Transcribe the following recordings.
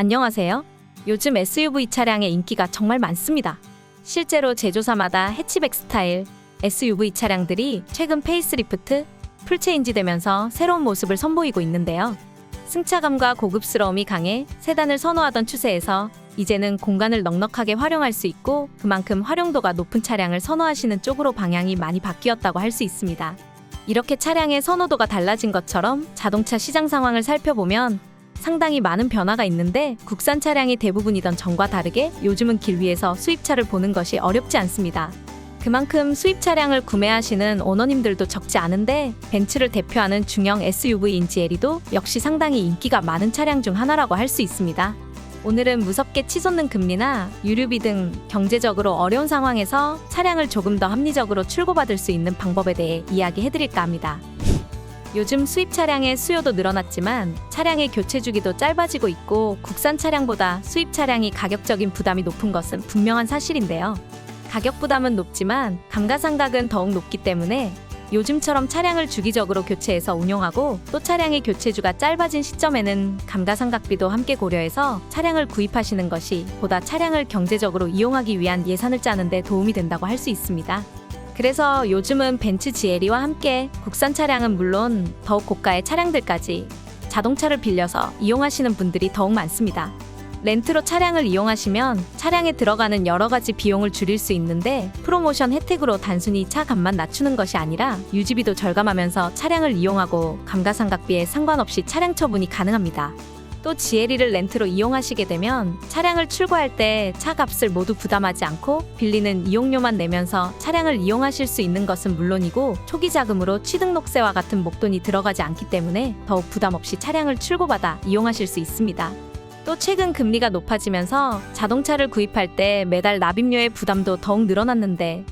안녕하세요. 요즘 SUV 차량의 인기가 정말 많습니다. 실제로 제조사마다 해치백 스타일 SUV 차량들이 최근 페이스리프트, 풀체인지 되면서 새로운 모습을 선보이고 있는데요. 승차감과 고급스러움이 강해 세단을 선호하던 추세에서 이제는 공간을 넉넉하게 활용할 수 있고 그만큼 활용도가 높은 차량을 선호하시는 쪽으로 방향이 많이 바뀌었다고 할 수 있습니다. 이렇게 차량의 선호도가 달라진 것처럼 자동차 시장 상황을 살펴보면 상당히 많은 변화가 있는데 국산 차량이 대부분이던 전과 다르게 요즘은 길 위에서 수입차를 보는 것이 어렵지 않습니다. 그만큼 수입 차량을 구매하시는 오너님들도 적지 않은데 벤츠를 대표하는 중형 SUV인 GLE도 역시 상당히 인기가 많은 차량 중 하나라고 할 수 있습니다. 오늘은 무섭게 치솟는 금리나 유류비 등 경제적으로 어려운 상황에서 차량을 조금 더 합리적으로 출고받을 수 있는 방법에 대해 이야기해드릴까 합니다. 요즘 수입 차량의 수요도 늘어났지만 차량의 교체 주기도 짧아지고 있고 국산 차량보다 수입 차량이 가격적인 부담이 높은 것은 분명한 사실인데요. 가격 부담은 높지만 감가상각은 더욱 높기 때문에 요즘처럼 차량을 주기적으로 교체해서 운용하고 또 차량의 교체주가 짧아진 시점에는 감가상각비도 함께 고려해서 차량을 구입하시는 것이 보다 차량을 경제적으로 이용하기 위한 예산을 짜는 데 도움이 된다고 할 수 있습니다. 그래서 요즘은 벤츠 GLE와 함께 국산 차량은 물론 더욱 고가의 차량들까지 자동차를 빌려서 이용하시는 분들이 더욱 많습니다. 렌트로 차량을 이용하시면 차량에 들어가는 여러 가지 비용을 줄일 수 있는데 프로모션 혜택으로 단순히 차 값만 낮추는 것이 아니라 유지비도 절감하면서 차량을 이용하고 감가상각비에 상관없이 차량 처분이 가능합니다. 또 GLE를 렌트로 이용하시게 되면 차량을 출고할 때 차 값을 모두 부담하지 않고 빌리는 이용료만 내면서 차량을 이용하실 수 있는 것은 물론이고 초기 자금으로 취등록세와 같은 목돈이 들어가지 않기 때문에 더욱 부담 없이 차량을 출고받아 이용하실 수 있습니다. 또 최근 금리가 높아지면서 자동차를 구입할 때 매달 납입료의 부담도 더욱 늘어났는데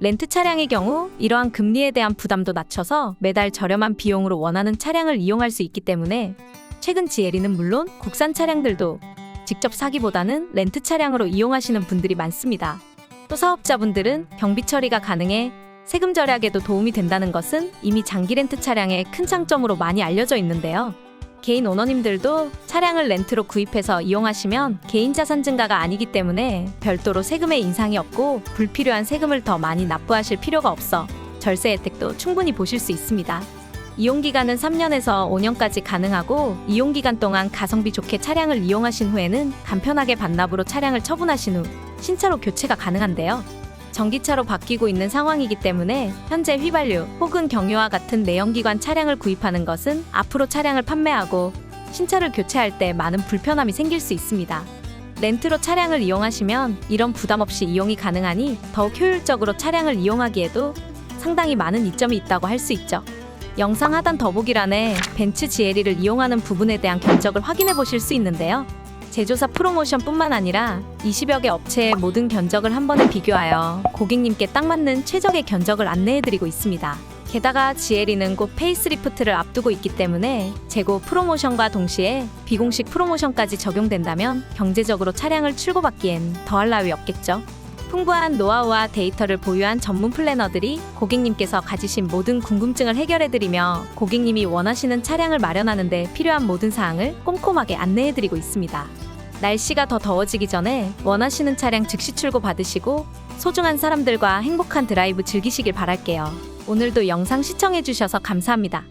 렌트 차량의 경우 이러한 금리에 대한 부담도 낮춰서 매달 저렴한 비용으로 원하는 차량을 이용할 수 있기 때문에 최근 GLE는 물론 국산 차량들도 직접 사기보다는 렌트 차량으로 이용하시는 분들이 많습니다. 또 사업자분들은 경비 처리가 가능해 세금 절약에도 도움이 된다는 것은 이미 장기 렌트 차량의 큰 장점으로 많이 알려져 있는데요. 개인 오너님들도 차량을 렌트로 구입해서 이용하시면 개인 자산 증가가 아니기 때문에 별도로 세금의 인상이 없고 불필요한 세금을 더 많이 납부하실 필요가 없어 절세 혜택도 충분히 보실 수 있습니다. 이용 기간은 3년에서 5년까지 가능하고 이용 기간 동안 가성비 좋게 차량을 이용하신 후에는 간편하게 반납으로 차량을 처분하신 후 신차로 교체가 가능한데요. 전기차로 바뀌고 있는 상황이기 때문에 현재 휘발유 혹은 경유와 같은 내연기관 차량을 구입하는 것은 앞으로 차량을 판매하고 신차를 교체할 때 많은 불편함이 생길 수 있습니다. 렌트로 차량을 이용하시면 이런 부담 없이 이용이 가능하니 더욱 효율적으로 차량을 이용하기에도 상당히 많은 이점이 있다고 할 수 있죠. 영상 하단 더보기란에 벤츠 GLE를 이용하는 부분에 대한 견적을 확인해 보실 수 있는데요. 제조사 프로모션뿐만 아니라 20여 개 업체의 모든 견적을 한 번에 비교하여 고객님께 딱 맞는 최적의 견적을 안내해 드리고 있습니다. 게다가 GLE는 곧 페이스리프트를 앞두고 있기 때문에 재고 프로모션과 동시에 비공식 프로모션까지 적용된다면 경제적으로 차량을 출고받기엔 더할 나위 없겠죠. 풍부한 노하우와 데이터를 보유한 전문 플래너들이 고객님께서 가지신 모든 궁금증을 해결해드리며 고객님이 원하시는 차량을 마련하는데 필요한 모든 사항을 꼼꼼하게 안내해드리고 있습니다. 날씨가 더 더워지기 전에 원하시는 차량 즉시 출고 받으시고 소중한 사람들과 행복한 드라이브 즐기시길 바랄게요. 오늘도 영상 시청해주셔서 감사합니다.